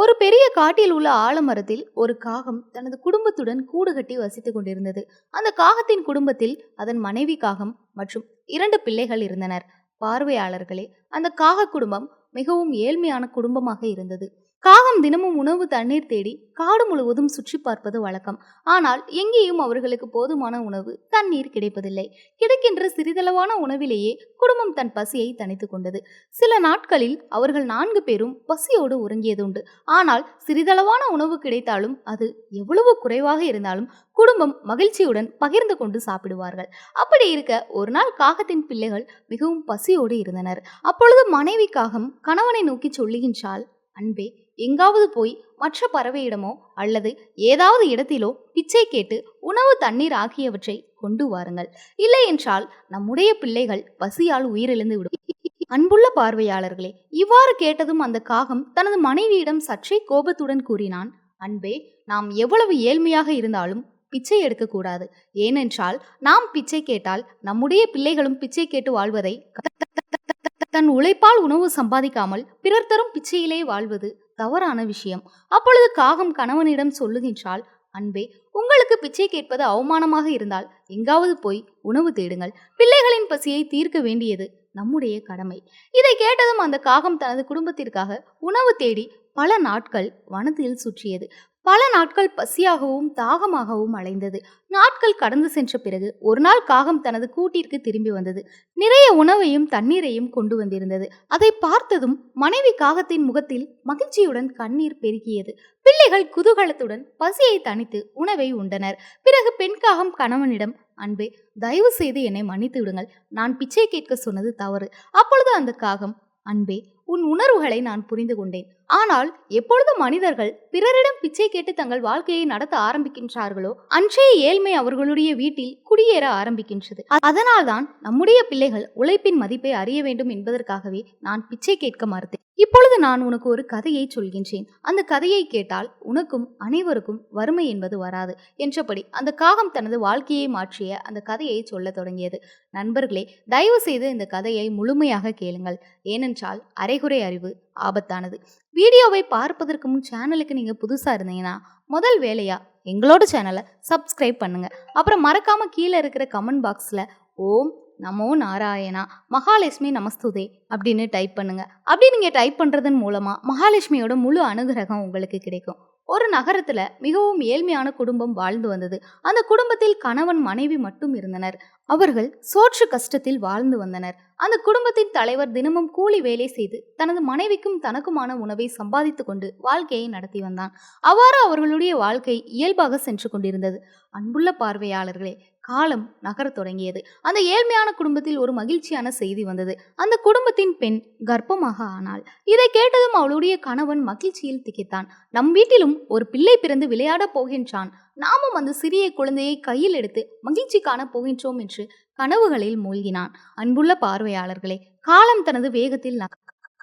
ஒரு பெரிய காட்டில் உள்ள ஆலமரத்தில் ஒரு காகம் தனது குடும்பத்துடன் கூடு கட்டி வசித்துக் கொண்டிருந்தது. அந்த காகத்தின் குடும்பத்தில் அதன் மனைவி காகம் மற்றும் இரண்டு பிள்ளைகள் இருந்தனர். பார்வையாளர்களே அந்த காக குடும்பம் மிகவும் ஏழ்மையான குடும்பமாக இருந்தது. காகம் தினமும் உணவு தண்ணீர் தேடி காடு முழுவதும் சுற்றி பார்ப்பது வழக்கம். ஆனால் எங்கேயும் அவர்களுக்கு போதுமான உணவு தண்ணீர் கிடைப்பதில்லை. கிடைக்கின்ற சிறிதளவான உணவிலேயே குடும்பம் தன் பசியை தணித்துக் கொண்டது. சில நாட்களில் அவர்கள் நான்கு பேரும் பசியோடு உறங்கியதுண்டு. ஆனால் சிறிதளவான உணவு கிடைத்தாலும் அது எவ்வளவு குறைவாக இருந்தாலும் குடும்பம் மகிழ்ச்சியுடன் பகிர்ந்து கொண்டு சாப்பிடுவார்கள். அப்படி இருக்க ஒரு நாள் காகத்தின் பிள்ளைகள் மிகவும் பசியோடு இருந்தனர். அப்பொழுது மனைவி காகம் கணவனை நோக்கி சொல்லுகின்றால் அன்பே எங்காவது போய் மற்ற பறவையிடமோ அல்லது ஏதாவது இடத்திலோ பிச்சை கேட்டு உணவு தண்ணீர் ஆகியவற்றை கொண்டு வாருங்கள். இல்லை என்றால் நம்முடைய பிள்ளைகள் பசியால் உயிரிழந்து விடும். அன்புள்ள பார்வையாளர்களே இவ்வாறு கேட்டதும் அந்த காகம் தனது மனைவியிடம் சற்றே கோபத்துடன் கூறினான் அன்பே நாம் எவ்வளவு ஏழ்மையாக இருந்தாலும் பிச்சை எடுக்கக்கூடாது. ஏனென்றால் நாம் பிச்சை கேட்டால் நம்முடைய பிள்ளைகளும் பிச்சை கேட்டு வாழ்வதை தன் உழைப்பால் உணவு சம்பாதிக்காமல் பிறர் தரும் பிச்சையிலே வாழ்வது தவறான விஷயம். அப்பொழுது காகம் கணவனிடம் சொல்லுகின்றால் அன்பே உங்களுக்கு பிச்சை கேட்பது அவமானமாக இருந்தால் எங்காவது போய் உணவு தேடுங்கள். பிள்ளைகளின் பசியை தீர்க்க வேண்டியது நம்முடைய கடமை. இதை கேட்டதும் அந்த காகம் தனது குடும்பத்திற்காக உணவு தேடி பல நாட்கள் வனத்தில் சுற்றியது. பல நாட்கள் பசியாகவும் தாகமாகவும் அலைந்தது. நாட்கள் கடந்து சென்ற பிறகு ஒரு நாள் காகம் தனது கூட்டிற்கு திரும்பி வந்தது. நிறைய உணவையும் தண்ணீரையும் கொண்டு வந்திருந்தது. அதை பார்த்ததும் மனைவி காகத்தின் முகத்தில் மகிழ்ச்சியுடன் கண்ணீர் பெருகியது. பிள்ளைகள் குதூகலத்துடன் பசியை தணித்து உணவை உண்டனர். பிறகு பெண் காகம் கணவனிடம் அன்பே தயவு செய்து என்னை மன்னித்து விடுங்கள். நான் பிச்சை கேட்க சொன்னது தவறு. அப்பொழுது அந்த காகம் அன்பே உன் உணர்வுகளை நான் புரிந்து கொண்டேன். ஆனால் எப்பொழுது மனிதர்கள் பிறரிடம் பிச்சை கேட்டு தங்கள் வாழ்க்கையை நடத்த ஆரம்பிக்கின்றார்களோ அன்றைய ஏழ்மை அவர்களுடைய வீட்டில் குடியேற ஆரம்பிக்கின்றது. அதனால்தான் நம்முடைய பிள்ளைகள் உழைப்பின் மதிப்பை அறிய வேண்டும் என்பதற்காகவே நான் பிச்சை கேட்க மறுத்தேன். இப்பொழுது நான் உனக்கு ஒரு கதையை சொல்கின்றேன். அந்த கதையை கேட்டால் உனக்கும் அனைவருக்கும் வறுமை என்பது வராது என்றபடி அந்த காகம் தனது வாழ்க்கையை மாற்றிய அந்த கதையை சொல்லத் தொடங்கியது. நண்பர்களே தயவு செய்து இந்த கதையை முழுமையாக கேளுங்கள். ஏனென்றால் அரைகுறை அறிவு ஆபத்தானது. வீடியோவை பார்ப்பதற்கு முன் சேனலுக்கு நீங்கள் புதுசாக இருந்தீங்கன்னா முதல் வேலையா எங்களோட சேனலை சப்ஸ்கிரைப் பண்ணுங்கள் அப்புறம் மறக்காமல் கீழே இருக்கிற கமெண்ட் பாக்ஸில் ஓம் நமோ நாராயணா மகாலட்சுமி நமஸ்துதே அப்படின்னு டைப் பண்ணுங்க. அப்படி நீங்கள் டைப் பண்ணுறதன் மூலமாக மகாலட்சுமியோட முழு அனுகிரகம் உங்களுக்கு கிடைக்கும். ஒரு நகரத்தில் மிகவும் ஏழ்மையான குடும்பம் வாழ்ந்து வந்தது. அந்த குடும்பத்தில் கணவன் மனைவி மட்டும் இருந்தனர். அவர்கள் சோற்று கஷ்டத்தில் வாழ்ந்து வந்தனர். அந்த குடும்பத்தின் தலைவர் தினமும் கூலி வேலை செய்து தனது மனைவிக்கும் தனக்குமான உணவை சம்பாதித்து கொண்டு வாழ்க்கையை நடத்தி வந்தான். அவ்வாறு அவர்களுடைய வாழ்க்கை இயல்பாக சென்று கொண்டிருந்தது. அன்புள்ள பார்வையாளர்களே காலம் நகரத் தொடங்கியது. அந்த ஏழ்மையான குடும்பத்தில் ஒரு மகிழ்ச்சியான செய்தி வந்தது. அந்த குடும்பத்தின் பெண் கர்ப்பமாக ஆனாள். இதை கேட்டதும் அவளுடைய கணவன் மகிழ்ச்சியில் திகைத்தான். நம் வீட்டிலும் ஒரு பிள்ளை பிறந்து விளையாடப் போகின்றான். நாமும் அந்த சிறிய குழந்தையை கையில் எடுத்து மகிழ்ச்சி காணப் போகின்றோம் என்று கனவுகளில் மூழ்கினான். அன்புள்ள பார்வையாளர்களே காலம் தனது வேகத்தில்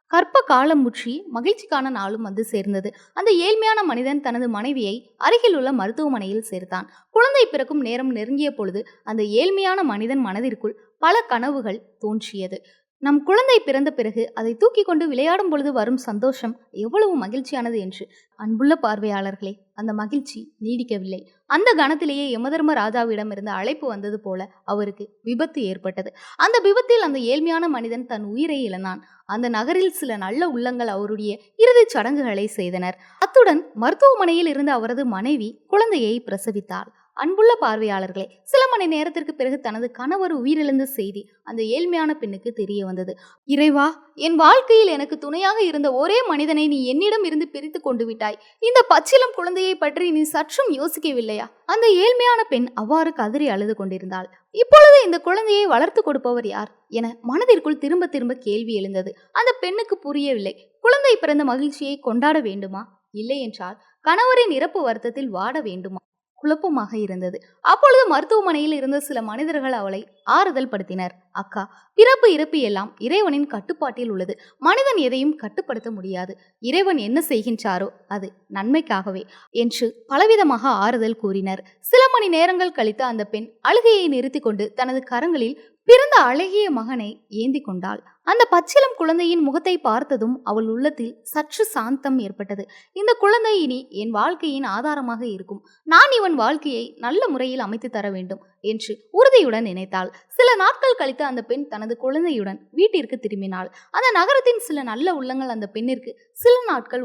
கற்ப காலம் முற்றி மகிழ்ச்சிக்கான நாளும் வந்து சேர்ந்தது. அந்த ஏழ்மையான மனிதன் தனது மனைவியை அருகில் உள்ள மருத்துவமனையில் சேர்த்தான். குழந்தை பிறக்கும் நேரம் நெருங்கிய பொழுது அந்த ஏழ்மையான மனிதன் மனதிற்குள் பல கனவுகள் தோன்றியது. நம் குழந்தை பிறந்த பிறகு அதை தூக்கி கொண்டு விளையாடும் பொழுது வரும் சந்தோஷம் எவ்வளவு மகிழ்ச்சியானது என்று அன்புள்ள பார்வையாளர்களே அந்த மகிழ்ச்சி நீடிக்கவில்லை. அந்த கணத்திலேயே யமதர்ம ராஜாவிடம் இருந்து அழைப்பு வந்தது போல அவருக்கு விபத்து ஏற்பட்டது. அந்த விபத்தில் அந்த ஏழ்மையான மனிதன் தன் உயிரை இழந்தான். அந்த நகரில் சில நல்ல உள்ளங்கள் அவருடைய இறுதிச் சடங்குகளை செய்தனர். அத்துடன் மருத்துவமனையில் இருந்த அவரது மனைவி குழந்தையை பிரசவித்தாள். அன்புள்ள பார்வையாளர்களே சில மணி நேரத்திற்கு பிறகு தனது கணவர் உயிரிழந்த செய்தி அந்த ஏழ்மையான பெண்ணுக்கு தெரிய வந்தது. இறைவா என் வாழ்க்கையில் எனக்கு துணையாக இருந்த ஒரே மனிதனை நீ என்னிடம் இருந்து பிரித்து கொண்டு விட்டாய். இந்த பச்சிலம் குழந்தையை பற்றி நீ சற்றும் யோசிக்கவில்லையா? அந்த ஏழ்மையான பெண் அவ்வாறு கதறி அழுது கொண்டிருந்தாள். இப்பொழுது இந்த குழந்தையை வளர்த்து கொடுப்பவர் யார்? என மனதிற்குள் திரும்ப திரும்ப கேள்வி எழுந்தது. அந்த பெண்ணுக்கு புரியவில்லை. குழந்தை பிறந்த மகிழ்ச்சியை கொண்டாட வேண்டுமா? இல்லை என்றால் கணவரின் இறப்பு வருத்தத்தில் வாட வேண்டுமா? குழப்பமாக இருந்தது. அப்பொழுது மருத்துவமனையில் இருந்த சில மனிதர்கள் அவளை ஆறுதல் படுத்தினர். அக்கா பிறப்பு இறப்பு எல்லாம் இறைவனின் கட்டுப்பாட்டில் உள்ளது. மனிதன் எதையும் கட்டுப்படுத்த முடியாது. இறைவன் என்ன செய்கின்றாரோ அது நன்மைக்காகவே என்று பலவிதமாக ஆறுதல் கூறினர். சில மணி நேரங்கள் கழித்து அந்த பெண் அழுகையை நிறுத்தி கொண்டு தனது கரங்களில் பிறந்த அழகிய மகனை ஏந்தி கொண்டாள். அந்த பச்சிலம் குழந்தையின் முகத்தை பார்த்ததும் அவள் உள்ளத்தில் சற்று சாந்தம் ஏற்பட்டது. இந்த குழந்தை இனி என் வாழ்க்கையின் ஆதாரமாக இருக்கும். நான் இவன் வாழ்க்கையை நல்ல முறையில் அமைத்து தர வேண்டும். என்று உறுதியுடன் நினைத்தாள். சில நாட்கள் கழித்து அந்த பெண் தனது குழந்தையுடன் வீட்டிற்கு திரும்பினாள். அந்த நகரத்தின் சில நல்ல உள்ளங்கள் அந்த பெண்ணிற்கு சில நாட்கள்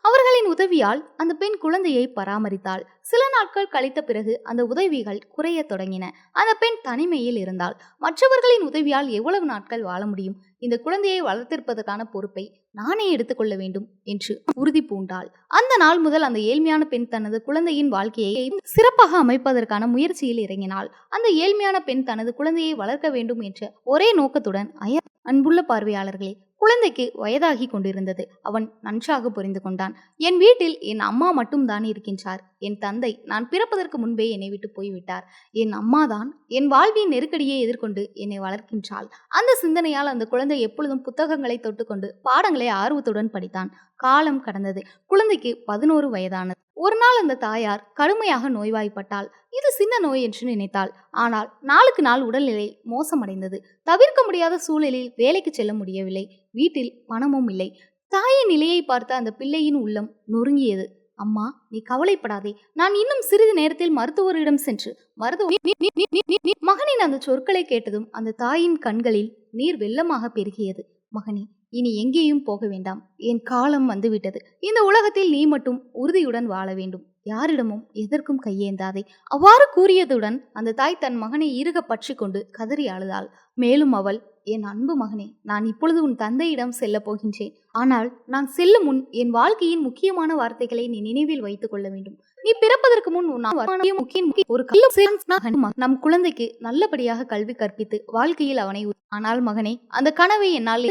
அவர்களின் உதவியால் அந்த பெண் குழந்தையை பராமரித்தாள். சில நாட்கள் கழித்த பிறகு அந்த உதவிகள் குறைய தொடங்கின. அந்த பெண் தனிமையில் இருந்தாள். மற்றவர்களின் உதவியால் எவ்வளவு நாட்கள் வாழ முடியும்? இந்த குழந்தையை வளர்த்திருப்பதற்கான பொறுப்பை நானே எடுத்துக்கொள்ள வேண்டும் என்று உறுதி பூண்டாள். அந்த நாள் முதல் அந்த ஏழ்மையான பெண் தனது குழந்தையின் வாழ்க்கையை சிறப்பாக அமைப்பதற்கான முயற்சியில் இறங்கினாள். அந்த ஏழ்மையான பெண் தனது குழந்தையை வளர்க்க வேண்டும் என்ற ஒரே நோக்கத்துடன் அய அன்புள்ள பார்வையாளர்களே குழந்தைக்கு வயதாகி கொண்டிருந்தது. அவன் நன்றாக புரிந்து கொண்டான். என் வீட்டில் என் அம்மா மட்டும்தான் இருக்கின்றார். என் தந்தை நான் பிறப்பதற்கு முன்பே என்னை விட்டு போய்விட்டார். என் அம்மாதான் என் வாழ்வின் நெருக்கடியை எதிர்கொண்டு என்னை வளர்க்கின்றாள். அந்த சிந்தனையால் அந்த குழந்தை எப்பொழுதும் புத்தகங்களை தொட்டுக்கொண்டு பாடங்களை ஆர்வத்துடன் படித்தான். காலம் கடந்தது. குழந்தைக்கு பதினோரு வயதானது. ஒரு நாள் அந்த தாயார் கடுமையாக நோய்வாய்ப்பட்டாள். இது சின்ன நோய் என்று நினைத்தாள். ஆனால் நாளுக்கு நாள் உடல்நிலை மோசமடைந்தது. தவிர்க்க முடியாத சூழலில் வேலைக்கு செல்ல முடியவில்லை. வீட்டில் பணமும் இல்லை. தாயின் நிலையை பார்த்த அந்த பிள்ளையின் உள்ளம் நொறுங்கியது. அம்மா நீ கவலைப்படாதே. நான் இன்னும் சிறிது நேரத்தில் மருத்துவரிடம் சென்று மருத்துவ மகனின் அந்த சொற்களை கேட்டதும் அந்த தாயின் கண்களில் நீர் வெள்ளமாக பெருகியது. மகனே இனி எங்கேயும் போக வேண்டாம். என் காலம் வந்துவிட்டது. இந்த உலகத்தில் நீ மட்டும் உறுதியுடன் வாழ வேண்டும். யாரிடமும் எதற்கும் கையேந்தாதே. அவ்வாறு கூறியதுடன் அந்த தாய் தன் மகனை இறுக பற்றி கொண்டு கதறி அழுதாள். மேலும் அவள் என் அன்பு மகனே நான் இப்பொழுது உன் தந்தையிடம் செல்லப் போகின்றேன். ஆனால் நான் செல்லும் முன் என் வாழ்க்கையின் முக்கியமான வார்த்தைகளை நீ நினைவில் வைத்துக் கொள்ள வேண்டும். நீ பிறப்பதற்கு முன் முக்கிய ஒரு நம் குழந்தைக்கு நல்லபடியாக கல்வி கற்பித்து வாழ்க்கையில் அவனை ஆனால் மகனே அந்த கனவை என்னால்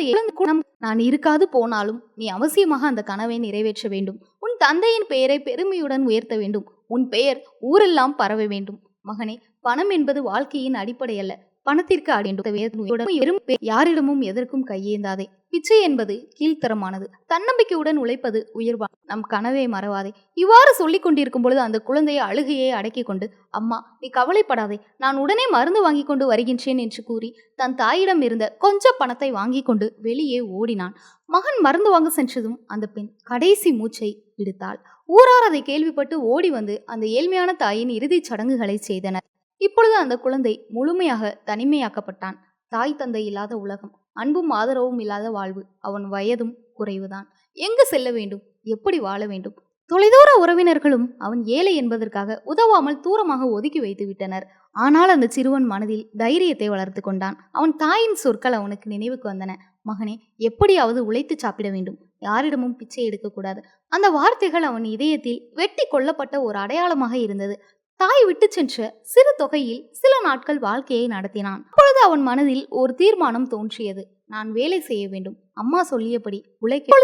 நான் இருக்காது போனாலும் நீ அவசியமாக அந்த கனவை நிறைவேற்ற வேண்டும். உன் தந்தையின் பெயரை பெருமையுடன் உயர்த்த வேண்டும். உன் பெயர் ஊரெல்லாம் பரவ வேண்டும். மகனே பணம் என்பது வாழ்க்கையின் அடிப்படை அல்ல. பணத்திற்கு அடியும் யாரிடமும் எதற்கும் கையேந்தாதே. பிச்சை என்பது கீழ்த்தரமானது. தன்னம்பிக்கையுடன் உழைப்பது உயர்வா நம் கனவை மறவாதே. இவ்வாறு சொல்லிக் கொண்டிருக்கும் பொழுது அந்த குழந்தையை அழுகையை அடக்கிக் கொண்டு அம்மா நீ கவலைப்படாதே. நான் உடனே மருந்து வாங்கி கொண்டு வருகின்றேன் என்று கூறி தன் தாயிடம் இருந்த கொஞ்ச பணத்தை வாங்கி கொண்டு வெளியே ஓடினான். மகன் மருந்து வாங்க சென்றதும் அந்த பெண் கடைசி மூச்சை விடுத்தாள் ஊரார் அதை கேள்விப்பட்டு ஓடி வந்து அந்த ஏழ்மையான தாயின் இறுதிச் சடங்குகளை செய்தனர். இப்பொழுது அந்த குழந்தை முழுமையாக தனிமையாக்கப்பட்டான். தாய் தந்தை இல்லாத உலகம் அன்பும் ஆதரவும் இல்லாத வாழ்வு அவன் வயதும் குறைவுதான். எங்கு செல்ல வேண்டும்? எப்படி வாழ வேண்டும்? தொலைதூர உறவினர்களும் அவன் ஏழை என்பதற்காக உதவாமல் தூரமாக ஒதுக்கி வைத்து விட்டனர். ஆனால் அந்த சிறுவன் மனதில் தைரியத்தை வளர்த்து கொண்டான். அவன் தாயின் சொற்கள் அவனுக்கு நினைவுக்கு வந்தன. மகனே எப்படியாவது உழைத்து சாப்பிட வேண்டும். யாரிடமும் பிச்சை எடுக்கக்கூடாது அந்த வார்த்தைகள் அவன் இதயத்தில் வெட்டி கொல்லப்பட்ட ஒரு அடையாளமாக இருந்தது. தாய் விட்டு சென்ற சிறு தொகையில் சில நாட்கள் வாழ்க்கையை நடத்தினான். அப்பொழுது அவன் மனதில் ஒரு தீர்மானம் தோன்றியது. நான் வேலை செய்ய வேண்டும். அம்மா சொல்லியபடி உழைக்க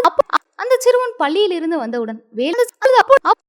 அந்த சிறுவன் பள்ளியில் இருந்து வந்தவுடன் வேலை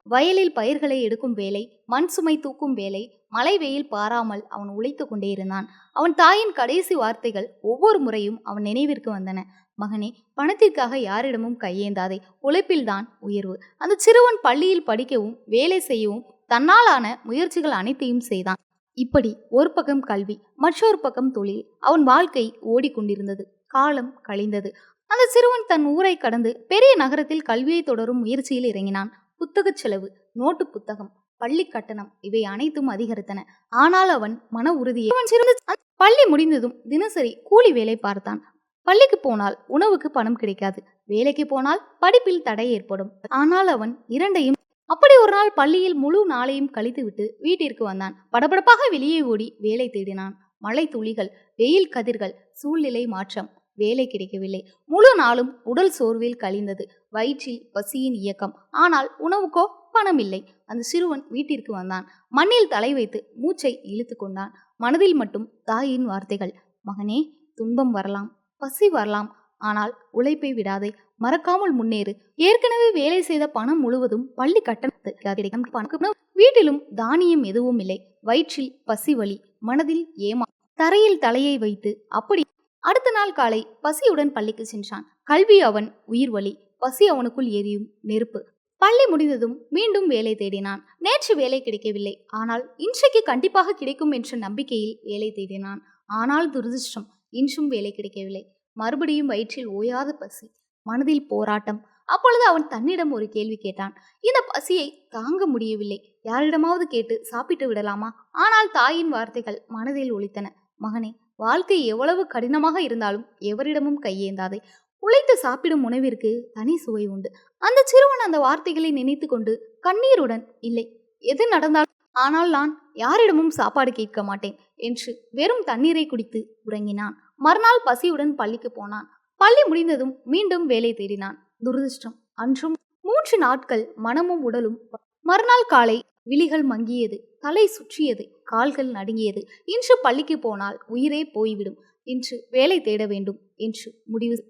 வயலில் பயிர்களை எடுக்கும் வேலை மண் சுமை தூக்கும் வேலை மழை வெயில் பாராமல் அவன் உழைத்து கொண்டே இருந்தான். அவன் தாயின் கடைசி வார்த்தைகள் ஒவ்வொரு முறையும் அவன் நினைவிற்கு வந்தன. மகனே பணத்திற்காக யாரிடமும் கையேந்தாதே. உழைப்பில்தான் உயர்வு. அந்த சிறுவன் பள்ளியில் படிக்கவும் வேலை செய்யவும் தன்னாலான முயற்சிகள் அனைத்தையும் செய்தான். இப்படி ஒரு பக்கம் கல்வி மற்றொரு பக்கம் தொழில். அவன் வாழ்க்கை ஓடிக்கொண்டிருந்தது. காலம் கழிந்தது. அந்த சிறுவன் தன் ஊரை கடந்து பெரிய நகரத்தில் கல்வியை தொடரும் முயற்சியில் இறங்கினான். புத்தகச் செலவு நோட்டு புத்தகம் பள்ளி கட்டணம் இவை அனைத்தும் அதிகரித்தன. ஆனால் அவன் மன உறுதியை அவன் சிறந்த பள்ளி முடிந்ததும் தினசரி கூலி வேலை பார்த்தான். பள்ளிக்கு போனால் உணவுக்கு பணம் கிடைக்காது. வேலைக்கு போனால் படிப்பில் தடை ஏற்படும். ஆனால் அவன் இரண்டையும் அப்படி ஒரு நாள் பள்ளியில் முழு நாளையும் கழித்துவிட்டு வீட்டிற்கு வந்தான். படபடப்பாக வெளியே ஓடி வேலை தேடினான். மழை துளிகள் வெயில் கதிர்கள் சூழ்நிலை மாற்றம். வேலை கிடைக்கவில்லை. முழு நாளும் உடல் சோர்வில் கழிந்தது. வயிற்றில் பசியின் இயக்கம். ஆனால் உணவுக்கோ பணம் இல்லை. அந்த சிறுவன் வீட்டிற்கு வந்தான். மண்ணில் தலை வைத்து மூச்சை இழுத்து கொண்டான். மனதில் மட்டும் தாயின் வார்த்தைகள் மகனே துன்பம் வரலாம். பசி வரலாம். ஆனால் உழைப்பை விடாதே. மறக்காமல் முன்னேறு. ஏற்கனவே வேலை செய்த பணம் முழுவதும் பள்ளி கட்டணம் பணம் வீட்டிலும் தானியம் எதுவும் இல்லை. வயிற்றில் பசி வலி மனதில் ஏமா தரையில் தலையை வைத்து அப்படி அடுத்த நாள் காலை பசியுடன் பள்ளிக்கு சென்றான். கல்வி அவன் உயிர் வலி பசி அவனுக்குள் எரியும் நெருப்பு. பள்ளி முடிந்ததும் மீண்டும் வேலை தேடினான். நேற்று வேலை கிடைக்கவில்லை. ஆனால் இன்றைக்கு கண்டிப்பாக கிடைக்கும் என்ற நம்பிக்கையில் வேலை தேடினான். ஆனால் துரதிருஷ்டம் இன்றும் வேலை கிடைக்கவில்லை. மறுபடியும் வயிற்றில் ஓயாத பசி. மனதில் போராட்டம். அப்பொழுது அவன் தன்னிடம் ஒரு கேள்வி கேட்டான். இந்த பசியை தாங்க முடியவில்லை. யாரிடமாவது கேட்டு சாப்பிட்டு விடலாமா? ஆனால் தாயின் வார்த்தைகள் மனதில் ஒலித்தன. மகனே வாழ்க்கை எவ்வளவு கடினமாக இருந்தாலும் எவரிடமும் கையேந்தாதே. உழைத்து சாப்பிடும் உணவிற்கு தனி சுவை உண்டு. அந்த சிறுவன் அந்த வார்த்தைகளை நினைத்து கொண்டு கண்ணீருடன் இல்லை எது நடந்தாலும் ஆனால் நான் யாரிடமும் சாப்பாடு கேட்க மாட்டேன் என்று வெறும் தண்ணீரை குடித்து உறங்கினான். மறுநாள் பசியுடன் பள்ளிக்கு போனான். பள்ளி முடிந்ததும் மீண்டும் வேலை தேடினான். துரதிர்ஷ்டம். அன்றும் மூன்று நாட்கள் மனமும் உடலும் மறுநாள் காலை விழிகள் மங்கியது. தலை சுற்றியது. கால்கள் நடுங்கியது. இன்று பள்ளிக்கு போனால் உயிரே போய்விடும். இன்று வேலை தேட வேண்டும். என்று முடிவு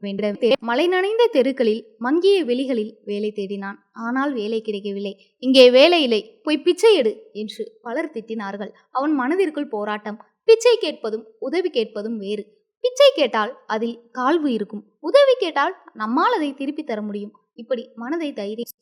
வேண்டும். மழை நனைந்த தெருக்களில் மங்கிய வெளிகளில் வேலை தேடினான். ஆனால் வேலை கிடைக்கவில்லை. இங்கே வேலை இல்லை. போய் பிச்சை எடு என்று பலர் திட்டினார்கள். அவன் மனதிற்குள் போராட்டம். பிச்சை கேட்பதும் உதவி கேட்பதும் வேறு. பிச்சை கேட்டால் அதில் தாழ்வு இருக்கும். உதவி கேட்டால் நம்மால் அதை திருப்பி தர முடியும். இப்படி மனதை தைரியம்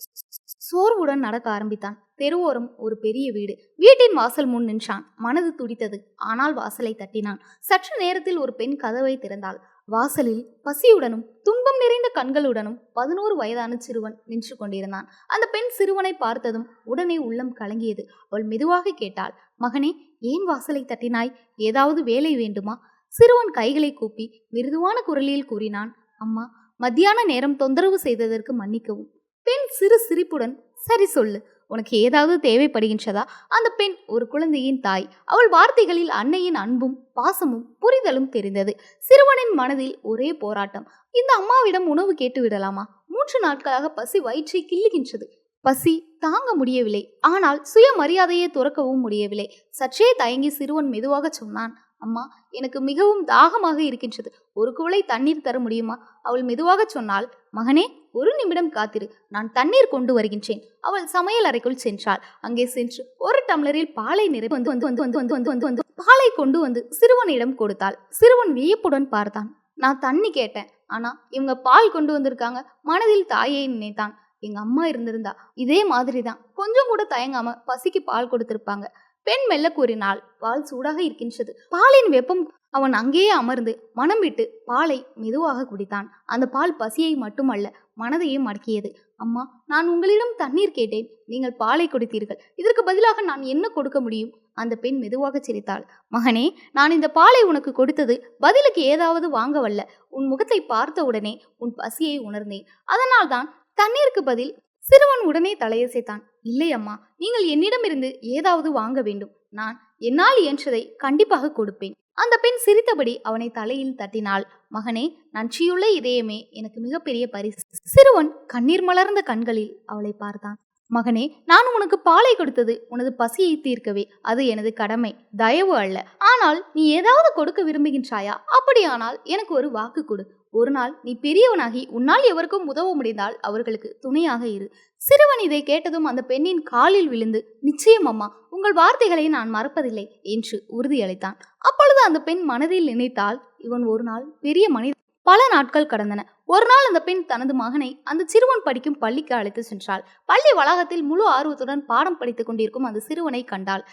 சோர்வுடன் நடக்க ஆரம்பித்தான். தெருவோரம் ஒரு பெரிய வீடு. வீட்டின் வாசல் முன் நின்றான். மனது துடித்தது. ஆனால் வாசலை தட்டினான். சற்று நேரத்தில் ஒரு பெண் கதவை திறந்தாள். வாசலில் பசியுடனும் துன்பம் நிறைந்த கண்களுடனும் பதினோரு வயதான சிறுவன் நின்று கொண்டிருந்தான். அந்த பெண் சிறுவனை பார்த்ததும் உடனே உள்ளம் கலங்கியது. அவள் மெதுவாக கேட்டாள் மகனே ஏன் வாசலை தட்டினாய்? ஏதாவது வேலை வேண்டுமா? சிறுவன் கைகளை கூப்பி மிருதுவான குரலில் கூறினான் அம்மா மத்தியான நேரம் தொந்தரவு செய்ததற்கு மன்னிக்கவும். பெண் சிறு சிரிப்புடன் சரி சொல்லு உனக்கு ஏதாவது தேவைப்படுகின்றதா? அந்த பெண் ஒரு குழந்தையின் தாய். அவள் வார்த்தைகளில் அன்னையின் அன்பும் பாசமும் புரிதலும் தெரிந்தது. சிறுவனின் மனதில் ஒரே போராட்டம் இந்த அம்மாவிடம் உணவு கேட்டு விடலாமா? மூன்று நாட்களாக பசி வயிற்றை கிள்ளுகின்றது. பசி தாங்க முடியவில்லை. ஆனால் சுயமரியாதையை துறக்கவும் முடியவில்லை. சற்றே தயங்கி சிறுவன் மெதுவாக சொன்னான் அம்மா எனக்கு மிகவும் தாகமாக இருக்கின்றது. ஒரு குவளை தண்ணீர் தர முடியுமா? அவள் மெதுவாக சொன்னாள் மகனே ஒரு நிமிடம் காத்திரு. நான் தண்ணீர் கொண்டு வருகின்றேன். அவள் சமையல் அறைக்குள் சென்றாள். அங்கே சென்று ஒரு டம்ளரில் பாலை நிறை வந்து வந்து வந்து வந்து வந்து வந்து வந்து வந்து பாலை கொண்டு வந்து சிறுவனிடம் கொடுத்தாள். சிறுவன் வியப்புடன் பார்த்தான். நான் தண்ணி கேட்டேன். ஆனா இவங்க பால் கொண்டு வந்திருக்காங்க. மனதில் தாயை நினைத்தான். எங்க அம்மா இருந்திருந்தா இதே மாதிரி தான் கொஞ்சம் கூட தயங்காம பசிக்கு பால் கொடுத்திருப்பாங்க. பெண் மெல்ல கூறினாள் பால் சூடாக இருக்கின்றது. பாலின் வெப்பம் அவன் அங்கேயே அமர்ந்து மனம் விட்டு பாலை மெதுவாக குடித்தான். அந்த பால் பசியை மட்டுமல்ல மனதையும் அடக்கியது அம்மா நான் உங்களிடம் தண்ணீர் கேட்டேன். நீங்கள் பாலை கொடுத்தீர்கள். இதற்கு பதிலாக நான் என்ன கொடுக்க முடியும்? அந்த பெண் மெதுவாக சிரித்தாள். மகனே நான் இந்த பாலை உனக்கு கொடுத்தது பதிலுக்கு ஏதாவது வாங்க வல்ல. உன் முகத்தை பார்த்த உடனே உன் பசியை உணர்ந்தேன். அதனால்தான் தண்ணீருக்கு பதில் சிறுவன் உடனே தலையசைத்தான் இல்லை அம்மா நீங்கள் என்னிடமிருந்து ஏதாவது வாங்க வேண்டும். நான் என்னால் இயன்றதை கண்டிப்பாக கொடுப்பேன். அந்த பெண் சிரித்தபடி அவனை தலையில் தட்டினாள். மகனே நன்றியுள்ள இதயமே எனக்கு மிகப்பெரிய பரிசு. சிறுவன் கண்ணீர் மலர்ந்த கண்களில் அவளை பார்த்தான். மகனே நான் உனக்கு பாலை கொடுத்தது உனது பசியை தீர்க்கவே. அது எனது கடமை. தயவு அல்ல. ஆனால் நீ ஏதாவது கொடுக்க விரும்புகின்றாயா? அப்படியானால் எனக்கு ஒரு வாக்கு கொடு. ஒரு நாள் நீ பெரியவனாகி உன்னால் எவருக்கும் உதவ முடிந்தால் அவர்களுக்கு துணையாக இரு. சிறுவன் இதை கேட்டதும் அந்த பெண்ணின் காலில் விழுந்து நிச்சயம் அம்மா உங்கள் வார்த்தைகளை நான் மறப்பதில்லை என்று உறுதியளித்தான். அப்பொழுது அந்த பெண் மனதில் நினைத்தால் இவன் ஒரு நாள் பெரிய மனித பல நாட்கள் கடந்தன. ஒரு நாள் அந்த பெண் தனது மகனை அந்த சிறுவன் படிக்கும் பள்ளிக்கு அழைத்து சென்றாள். பள்ளி வளாகத்தில் முழு ஆர்வத்துடன் பாடம் படித்துக் கொண்டிருக்கும் அந்த சிறுவனை கண்டாள்.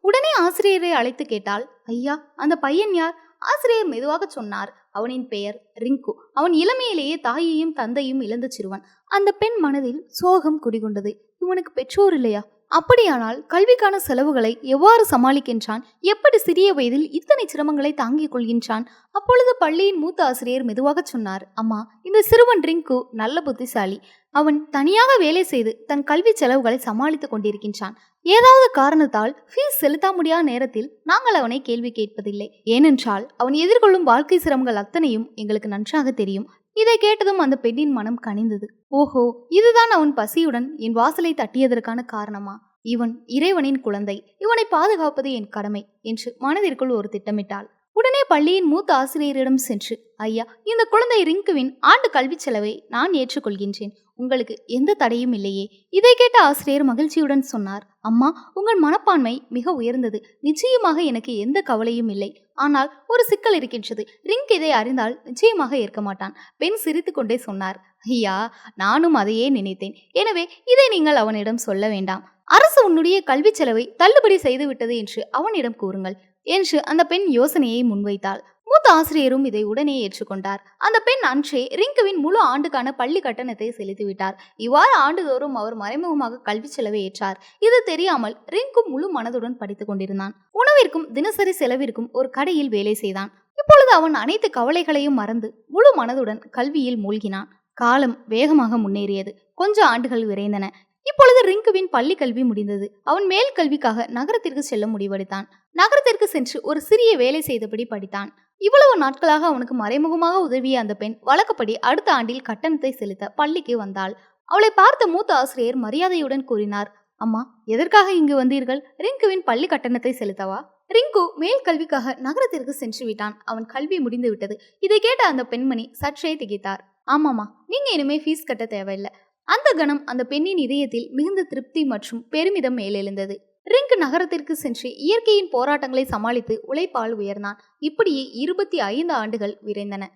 உடனே ஆசிரியரை அழைத்து கேட்டால் ஐயா அந்த பையன் யார்? ஆசிரியர் மெதுவாக சொன்னார். அவனின் பெயர் ரிங்கு. அவன் இளமையிலேயே தாயையும் தந்தையும் இழந்த சிறுவன். அந்த பெண் மனதில் சோகம் குடிகொண்டது. இவனுக்கு பெற்றோர் இல்லையா? அப்படியானால் கல்விக்கான செலவுகளை எவ்வாறு சமாளிக்கின்றான்? எப்படி சிறிய வயதில் இத்தனை சிரமங்களை தாங்கிக் கொள்கின்றான்? அப்பொழுது பள்ளியின் மூத்த ஆசிரியர் மெதுவாக சொன்னார் அம்மா இந்த சிறுவன் ரிங்கு நல்ல புத்திசாலி. அவன் தனியாக வேலை செய்து தன் கல்வி செலவுகளை சமாளித்துக் கொண்டிருக்கின்றான். ஏதாவது காரணத்தால் ஃபீஸ் செலுத்த முடியாத நேரத்தில் நாங்கள் அவனை கேள்வி கேட்பதில்லை. ஏனென்றால் அவன் எதிர்கொள்ளும் வாழ்க்கை சிரமங்கள் அத்தனையும் எங்களுக்கு நன்றாக தெரியும். இதை கேட்டதும் அந்த பெண்ணின் மனம் கனிந்தது. ஓஹோ இதுதான் அவன் பசியுடன் என் வாசலை தட்டியதற்கான காரணமா? இவன் இறைவனின் குழந்தை. இவனை பாதுகாப்பது என் கடமை என்று மனதிற்குள் ஒரு திட்டமிட்டாள். உடனே பள்ளியின் மூத்த ஆசிரியரிடம் சென்று ஐயா இந்த குழந்தை ரிங்குவின் ஆண்டு கல்விச் செலவை நான் ஏற்றுக்கொள்கின்றேன். உங்களுக்கு எந்த தடையும் இல்லையே. இதை கேட்ட ஆசிரியர் மகிழ்ச்சியுடன் சொன்னார் அம்மா உங்கள் மனப்பான்மை மிக உயர்ந்தது. நிச்சயமாக எனக்கு எந்த கவலையும் இல்லை. ஆனால் ஒரு சிக்கல் இருக்கின்றது. ரிங்க் இதை அறிந்தால் நிச்சயமாக ஏற்க மாட்டான். பெண் சிரித்துக்கொண்டே சொன்னார் ஐயா நானும் அதையே நினைத்தேன். எனவே இதை நீங்கள் அவனிடம் சொல்ல வேண்டாம். அரசு உன்னுடைய கல்விச் செலவை தள்ளுபடி செய்துவிட்டது என்று அவனிடம் கூறுங்கள். என்று அந்த பெண் யோசனையை முன்வைத்தாள். மூத்த ஆசிரியரும் இதை உடனே ஏற்றுக்கொண்டார். அந்த பெண் அன்றே ரிங்குவின் முழு ஆண்டுக்கான பள்ளி கட்டணத்தை செலுத்திவிட்டார். இவ்வாறு ஆண்டுதோறும் அவர் மறைமுகமாக கல்வி செலவை ஏற்றார். இது தெரியாமல் ரிங்கு முழு மனதுடன் படித்துக் கொண்டிருந்தான். உணவிற்கும் தினசரி செலவிற்கும் ஒரு கடையில் வேலை செய்தான். இப்பொழுது அவன் அனைத்து கவலைகளையும் மறந்து முழு மனதுடன் கல்வியில் மூழ்கினான். காலம் வேகமாக முன்னேறியது. கொஞ்ச ஆண்டுகள் விரைந்தன. இப்பொழுது ரிங்குவின் பள்ளி கல்வி முடிந்தது. அவன் மேல் கல்விக்காக நகரத்திற்கு செல்ல முடிவெடுத்தான். நகரத்திற்கு சென்று ஒரு சிறிய வேலை செய்தபடி படித்தான். இவ்வளவு நாட்களாக அவனுக்கு மறைமுகமாக உதவிய அந்த பெண் வழக்கப்படி அடுத்த ஆண்டில் கட்டணத்தை செலுத்த பள்ளிக்கு வந்தாள். அவளை பார்த்த மூத்த ஆசிரியர் மரியாதையுடன் கூறினார் அம்மா எதற்காக இங்கு வந்தீர்கள்? ரிங்குவின் பள்ளி கட்டணத்தை செலுத்தவா? ரிங்கு மேல் கல்விக்காக நகரத்திற்கு சென்று விட்டான். அவன் கல்வி முடிந்து விட்டது. இதை கேட்ட அந்த பெண்மணி சற்றே திகைத்தார். ஆமாமா நீங்க இனிமே ஃபீஸ் கட்ட தேவையில்லை. அந்த கணம் அந்த பெண்ணின் இதயத்தில் மிகுந்த திருப்தி மற்றும் பெருமிதம் மேலெழுந்தது. ரிங்க் நகரத்திற்கு சென்று இயற்கையின் போராட்டங்களை சமாளித்து உழைப்பால் உயர்ந்தான். இப்படியே இருபத்தி ஐந்து ஆண்டுகள் விரைந்தன.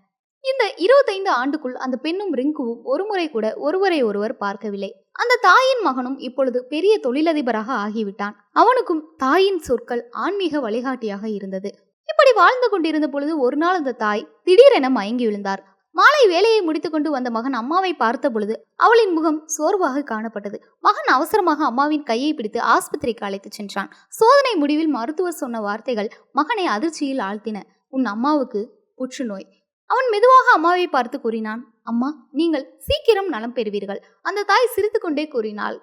இந்த இருபத்தைந்து ஆண்டுக்குள் அந்த பெண்ணும் ரிங்குவும் ஒருமுறை கூட ஒருவரை ஒருவர் பார்க்கவில்லை. அந்த தாயின் மகனும் இப்பொழுது பெரிய தொழிலதிபராக ஆகிவிட்டான். அவனுக்கும் தாயின் சொற்கள் ஆன்மீக வழிகாட்டியாக இருந்தது. இப்படி வாழ்ந்து கொண்டிருந்த பொழுது ஒரு நாள் அந்த தாய் திடீரென மயங்கி விழுந்தார் மாலை வேலையை முடித்துக்கொண்டு வந்த மகன் அம்மாவை பார்த்த பொழுது அவளின் முகம் சோர்வாக காணப்பட்டது. மகன் அவசரமாக அம்மாவின் கையை பிடித்து ஆஸ்பத்திரிக்கு அழைத்துச் சென்றான். சோதனை முடிவில் மருத்துவர் சொன்ன வார்த்தைகள் மகனை அதிர்ச்சியில் ஆழ்த்தின. உன் அம்மாவுக்கு புற்றுநோய். அவன் மெதுவாக அம்மாவை பார்த்து கூறினான் அம்மா நீங்கள் சீக்கிரம் நலம் பெறுவீர்கள். அந்த தாய் சிரித்துக்கொண்டே கூறினாள்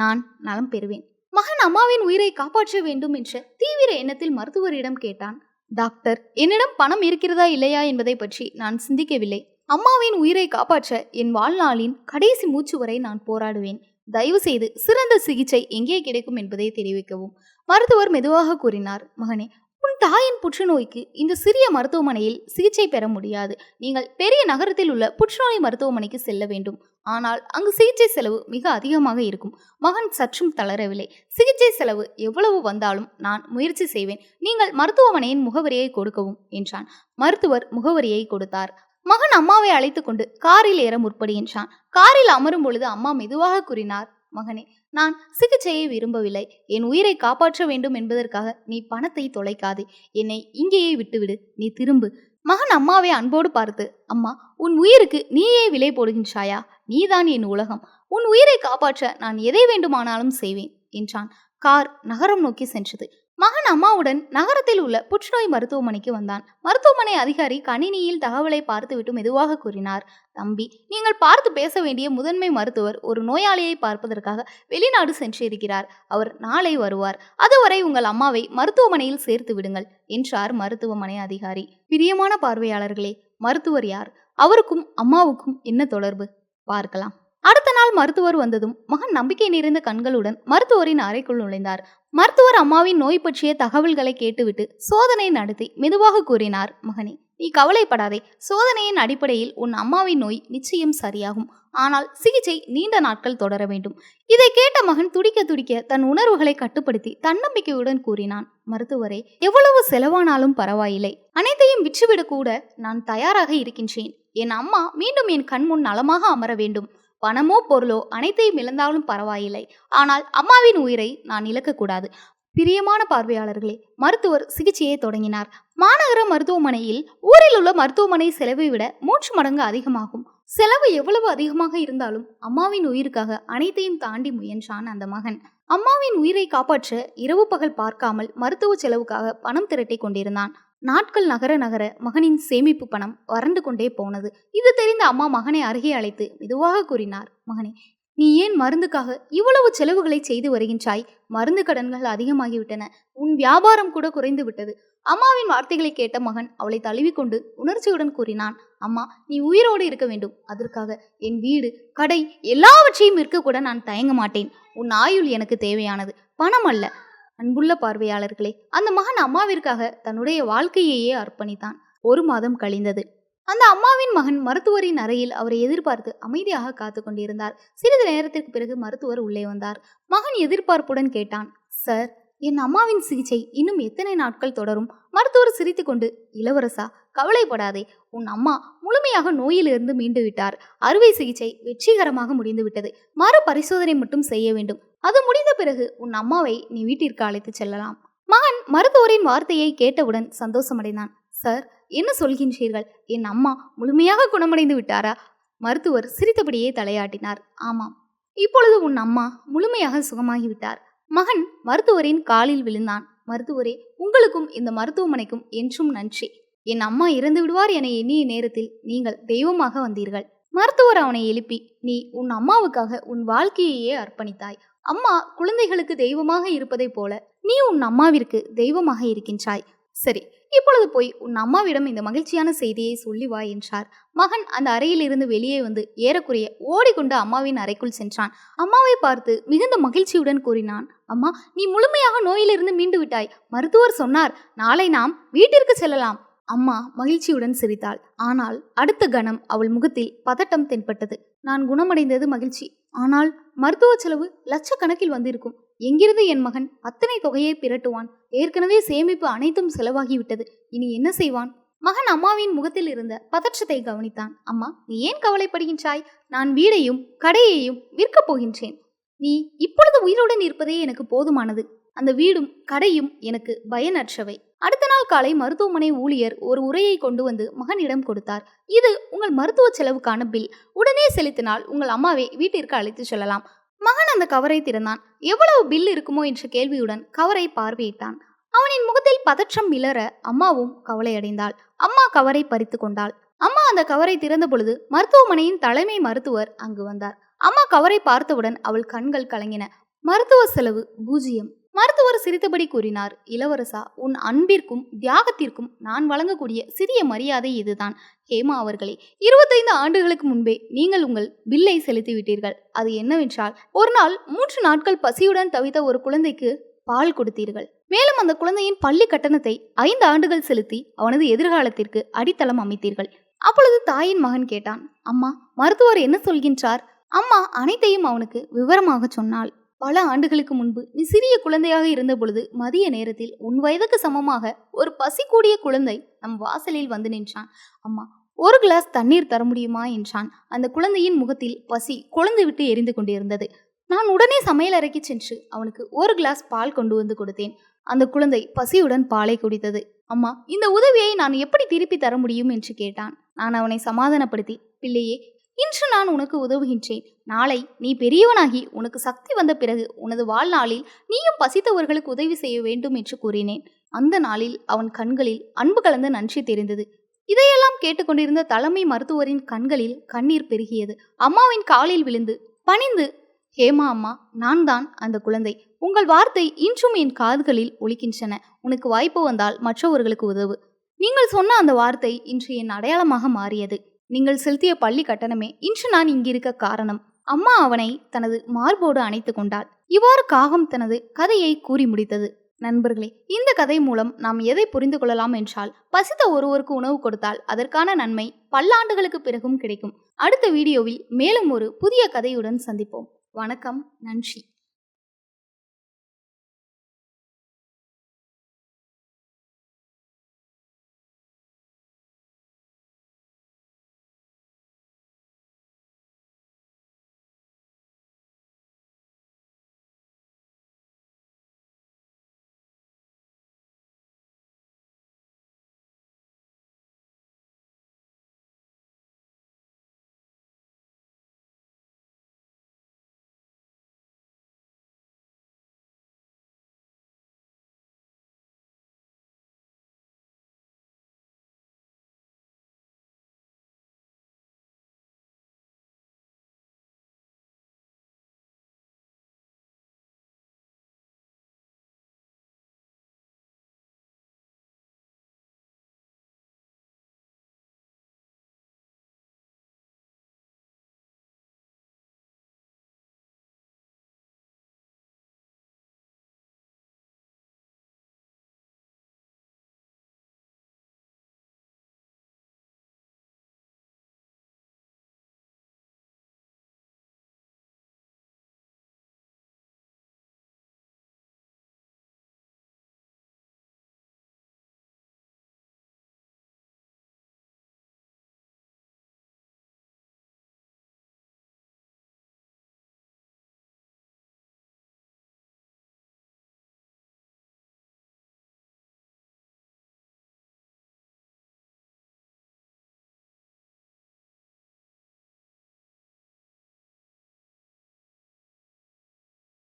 நான் நலம் பெறுவேன். மகன் அம்மாவின் உயிரை காப்பாற்ற வேண்டும் என்ற தீவிர எண்ணத்தில் மருத்துவரிடம் கேட்டான். டாக்டர் என்னிடம் பணம் இருக்கிறதா இல்லையா என்பதை பற்றி நான் சிந்திக்கவில்லை. அம்மாவின் உயிரை காப்பாற்ற என் வாழ்நாளின் கடைசி மூச்சு வரை நான் போராடுவேன். தயவு செய்து சிறந்த சிகிச்சை எங்கே கிடைக்கும் என்பதை தெரிவிக்கவும் மருத்துவர் மெதுவாக கூறினார். மகனே உன் தாயின் புற்றுநோய்க்கு இந்த சிறிய மருத்துவமனையில் சிகிச்சை பெற முடியாது. நீங்கள் பெரிய நகரத்தில் உள்ள புற்றுநோய் மருத்துவமனைக்கு செல்ல வேண்டும். ஆனால் அங்கு சிகிச்சை செலவு மிக அதிகமாக இருக்கும். மகன் சற்றும் தளரவில்லை. சிகிச்சை செலவு எவ்வளவு வந்தாலும் நான் முயற்சி செய்வேன். நீங்கள் மருத்துவமனையின் முகவரியை கொடுக்கவும் என்றான். மருத்துவர் முகவரியை கொடுத்தார். மகன் அம்மாவை அழைத்து கொண்டு காரில் ஏற முற்படுகின்றான். காரில் அமரும் பொழுது அம்மா மெதுவாக கூறினார் மகனே நான் சிகிச்சையை விரும்பவில்லை. என் உயிரை காப்பாற்ற வேண்டும் என்பதற்காக நீ பணத்தை தொலைக்காதே. என்னை இங்கேயே விட்டுவிடு. நீ திரும்பு. மகன் அம்மாவை அன்போடு பார்த்து அம்மா உன் உயிருக்கு நீயே விலை போடுகின்றாயா? நீதான் என் உலகம். உன் உயிரை காப்பாற்ற நான் எதை வேண்டுமானாலும் செய்வேன் என்றான். கார் நகரம் நோக்கி சென்றது. மகன் அம்மாவுடன் நகரத்தில் உள்ள புற்றுநோய் மருத்துவமனைக்கு வந்தான். மருத்துவமனை அதிகாரி கணினியில் தகவலை பார்த்துவிட்டு மெதுவாக கூறினார். தம்பி நீங்கள் பார்த்து பேச வேண்டிய முதன்மை மருத்துவர் ஒரு நோயாளியை பார்ப்பதற்காக வெளிநாடு சென்றிருக்கிறார். அவர் நாளை வருவார். அதுவரை உங்கள் அம்மாவை மருத்துவமனையில் சேர்த்து விடுங்கள் என்றார் மருத்துவமனை அதிகாரி. பிரியமான பார்வையாளர்களே மருத்துவர் யார்? அவருக்கும் அம்மாவுக்கும் என்ன தொடர்பு? பார்க்கலாம். அடுத்த நாள் மருத்துவர் வந்ததும் மகன் நம்பிக்கை நிறைந்த கண்களுடன் மருத்துவரின் அறைக்குள் நுழைந்தார். மருத்துவர் அம்மாவின் நோய் பற்றிய தகவல்களை கேட்டுவிட்டு சோதனை நடத்தி மெதுவாக கூறினார் மகனே நீ கவலைப்படாதே. சோதனையின் அடிப்படையில் உன் அம்மாவின் நோய் நிச்சயம் சரியாகும். ஆனால் சிகிச்சை நீண்ட நாட்கள் தொடர வேண்டும். இதை கேட்ட மகன் துடிக்க துடிக்க தன் உணர்வுகளை கட்டுப்படுத்தி தன்னம்பிக்கையுடன் கூறினான் மருத்துவரே எவ்வளவு செலவானாலும் பரவாயில்லை. அனைத்தையும் விற்றுவிடக்கூட நான் தயாராக இருக்கின்றேன். என் அம்மா மீண்டும் என் கண்முன் நலமாக அமர வேண்டும். பணமோ பொருளோ அனைத்தையும் இழந்தாலும் பரவாயில்லை. ஆனால் அம்மாவின் உயிரை நான் இழக்கக்கூடாது. பிரியமான பார்வையாளர்களே மருத்துவர் சிகிச்சையை தொடங்கினார். மாநகர மருத்துவமனையில் ஊரில் உள்ள மருத்துவமனை செலவை விட மூன்று மடங்கு அதிகமாகும். செலவு எவ்வளவு அதிகமாக இருந்தாலும் அம்மாவின் உயிருக்காக அனைத்தையும் தாண்டி முயன்றான் அந்த மகன். அம்மாவின் உயிரை காப்பாற்ற இரவு பகல் பார்க்காமல் மருத்துவ செலவுக்காக பணம் திரட்டி கொண்டிருந்தான். நாட்கள் நகர நகர மகனின் சேமிப்பு பணம் வறண்டு கொண்டே போனது. இது தெரிந்த அம்மா மகனை அருகே அழைத்து மெதுவாக கூறினார் மகனே நீ ஏன் மருந்துக்காக இவ்வளவு செலவுகளை செய்து வருகின்றாய்? மருந்து கடன்கள் அதிகமாகிவிட்டன. உன் வியாபாரம் கூட குறைந்து விட்டது. அம்மாவின் வார்த்தைகளை கேட்ட மகன் அவளை தழுவிக்கொண்டு உணர்ச்சியுடன் கூறினான் அம்மா நீ உயிரோடு இருக்க வேண்டும். அதற்காக என் வீடு கடை எல்லாவற்றையும் விற்க கூட நான் தயங்க மாட்டேன். உன் ஆயுள் எனக்கு தேவையானது. பணம் அல்ல அன்புள்ள பார்வையாளர்களே அந்த மகன் அம்மாவிற்காக தன்னுடைய வாழ்க்கையையே அர்ப்பணித்தான். ஒரு மாதம் கழிந்தது. அந்த அம்மாவின் மகன் மருத்துவரின் அறையில் அவரை எதிர்பார்த்து அமைதியாக காத்து கொண்டிருந்தார். சிறிது நேரத்திற்கு பிறகு மருத்துவர் உள்ளே வந்தார். மகன் எதிர்பார்ப்புடன் கேட்டான் சார் என் அம்மாவின் சிகிச்சை இன்னும் எத்தனை நாட்கள் தொடரும் மருத்துவர் சிரித்துக்கொண்டு இளவரசா கவலைப்படாதே. உன் அம்மா முழுமையாக நோயிலிருந்து மீண்டு விட்டார். அறுவை சிகிச்சை வெற்றிகரமாக முடிந்துவிட்டது. மறு பரிசோதனை மட்டும் செய்ய வேண்டும். அது முடிந்த பிறகு உன் அம்மாவை நீ வீட்டிற்கு அழைத்து செல்லலாம். மகன் மருத்துவரின் வார்த்தையை கேட்டவுடன் சந்தோஷமடைந்தான். சார் என்ன சொல்கின்றீர்கள்? என் அம்மா முழுமையாக குணமடைந்து விட்டாரா? மருத்துவர் சிரித்தபடியே தலையாட்டினார். ஆமாம். இப்பொழுது உன் அம்மா முழுமையாக சுகமாகிவிட்டார். மகன் மருத்துவரின் காலில் விழுந்தான். மருத்துவரே உங்களுக்கும் இந்த மருத்துவமனைக்கும் என்றும் நன்றி. என் அம்மா இறந்து விடுவார் என எண்ணிய நேரத்தில் நீங்கள் தெய்வமாக வந்தீர்கள். மருத்துவர் அவனை எழுப்பி நீ உன் அம்மாவுக்காக உன் வாழ்க்கையையே அர்ப்பணித்தாய். அம்மா குழந்தைகளுக்கு தெய்வமாக இருப்பதைப் போல நீ உன் அம்மாவிற்கு தெய்வமாக இருக்கின்றாய். சரி இப்பொழுது போய் உன் அம்மாவிடம் இந்த மகிழ்ச்சியான செய்தியை சொல்லி வா என்றார். மகன் அந்த அறையிலிருந்து வெளியே வந்து ஏறக்குறைய ஓடிக்கொண்டு அம்மாவின் அறைக்குள் சென்றான். அம்மாவை பார்த்து மிகுந்த மகிழ்ச்சியுடன் கூறினான் அம்மா நீ முழுமையாக நோயிலிருந்து மீண்டு விட்டாய். மருத்துவர் சொன்னார் நாளை நாம் வீட்டிற்கு செல்லலாம். அம்மா மகிழ்ச்சியுடன் சிரித்தாள். ஆனால் அடுத்த கணம் அவள் முகத்தில் பதட்டம் தென்பட்டது. நான் குணமடைந்தது மகிழ்ச்சி. ஆனால் மருத்துவ செலவு லட்சக்கணக்கில் வந்திருக்கும். எங்கிருந்து என் மகன் அத்தனை தொகையை பிரட்டுவான்? ஏற்கனவே சேமிப்பு அனைத்தும் செலவாகிவிட்டது. இனி என்ன செய்வான்? மகன் அம்மாவின் முகத்தில் இருந்த பதற்றத்தை கவனித்தான். அம்மா நீ ஏன் கவலைப்படுகின்றாய்? நான் வீடையும் கடையையும் விற்கப் போகின்றேன். நீ இப்பொழுது உயிருடன் இருப்பதே எனக்கு போதுமானது. அந்த வீடும் கடையும் எனக்கு பயனற்றவை. அடுத்த நாள் காலை மருத்துவமனை ஊழியர் ஒரு உரையை கொண்டு வந்து மகனிடம் கொடுத்தார். இது உங்கள் மருத்துவ செலவுக்கான பில். உடனே செலுத்தினால் உங்கள் அம்மாவை வீட்டிற்கு அழைத்து செல்லலாம். மகன் அந்த கவரை திறந்தான். எவ்வளவு பில் இருக்குமோ என்ற கேள்வியுடன் கவரை பார்வையிட்டான். அவனின் முகத்தில் பதற்றம் மிளற அம்மாவும் கவலையடைந்தாள் அம்மா கவரை பறித்து கொண்டாள். அம்மா அந்த கவரை திறந்த பொழுது மருத்துவமனையின் தலைமை மருத்துவர் அங்கு வந்தார். அம்மா கவரை பார்த்தவுடன் அவள் கண்கள் கலங்கின. மருத்துவ செலவு பூஜ்ஜியம். மருத்துவர் சிரித்தபடி கூறினார் இளவரசா உன் அன்பிற்கும் தியாகத்திற்கும் நான் வழங்கக்கூடிய சிறிய மரியாதை இதுதான். ஹேமா அவர்களே இருபத்தைந்து ஆண்டுகளுக்கு முன்பே நீங்கள் உங்கள் பில்லை செலுத்திவிட்டீர்கள் அது என்னவென்றால் ஒரு நாள் மூன்று நாட்கள் பசியுடன் தவித்த ஒரு குழந்தைக்கு பால் கொடுத்தீர்கள். மேலும் அந்த குழந்தையின் பள்ளி கட்டணத்தை ஐந்து ஆண்டுகள் செலுத்தி அவனது எதிர்காலத்திற்கு அடித்தளம் அமைத்தீர்கள். அப்பொழுது தாயின் மகன் கேட்டான் அம்மா மருத்துவர் என்ன சொல்கின்றார்? அம்மா அனைத்தையும் அவனுக்கு விவரமாக சொன்னாள். பல ஆண்டுகளுக்கு முன்பு நீ சிறிய குழந்தையாக இருந்த பொழுது மதிய நேரத்தில் உன் வயதுக்கு சமமாக ஒரு பசி கூடிய குழந்தை நம் வாசலில் வந்து நின்றான். அம்மா ஒரு கிளாஸ் தண்ணீர் தர முடியுமா? என்றான். அந்த குழந்தையின் முகத்தில் பசி குழந்தை விட்டு எரிந்து கொண்டிருந்தது. நான் உடனே சமையலறைக்கு சென்று அவனுக்கு ஒரு கிளாஸ் பால் கொண்டு வந்து கொடுத்தேன். அந்த குழந்தை பசியுடன் பாலை குடித்தது. அம்மா இந்த உதவியை நான் எப்படி திருப்பி தர முடியும்? என்று கேட்டான். நான் அவனை சமாதானப்படுத்தி பிள்ளையே இன்று நான் உனக்கு உதவுகின்றேன். நாளை நீ பெரியவனாகி உனக்கு சக்தி வந்த பிறகு உனது வாழ்நாளில் நீயும் பசித்தவர்களுக்கு உதவி செய்ய வேண்டும் என்று கூறினேன். அந்த நாளில் அவன் கண்களில் அன்பு கலந்த நன்றி தெரிந்தது. இதையெல்லாம் கேட்டுக்கொண்டிருந்த தலைமை மருத்துவரின் கண்களில் கண்ணீர் பெருகியது. அம்மாவின் காலில் விழுந்து பணிந்து ஹேமா அம்மா நான் தான் அந்த குழந்தை. உங்கள் வார்த்தை இன்றும் என் காதுகளில் ஒலிக்கின்றன. உனக்கு வாய்ப்பு வந்தால் மற்றவர்களுக்கு உதவு. நீங்கள் சொன்ன அந்த வார்த்தை இன்று என் அடையாளமாக மாறியது. நீங்கள் செலுத்திய பள்ளி கட்டணமே இன்று நான் இங்கிருக்க காரணம். அம்மா அவனை தனது மார்போடு அணைத்து கொண்டாள். இவ்வாறு காகம் தனது கதையை கூறி முடித்தது. நண்பர்களே இந்த கதை மூலம் நாம் எதை புரிந்து கொள்ளலாம் என்றால் பசித்த ஒருவருக்கு உணவு கொடுத்தால் அதற்கான நன்மை பல்லாண்டுகளுக்கு பிறகும் கிடைக்கும். அடுத்த வீடியோவில் மேலும் ஒரு புதிய கதையுடன் சந்திப்போம். வணக்கம் நன்றி.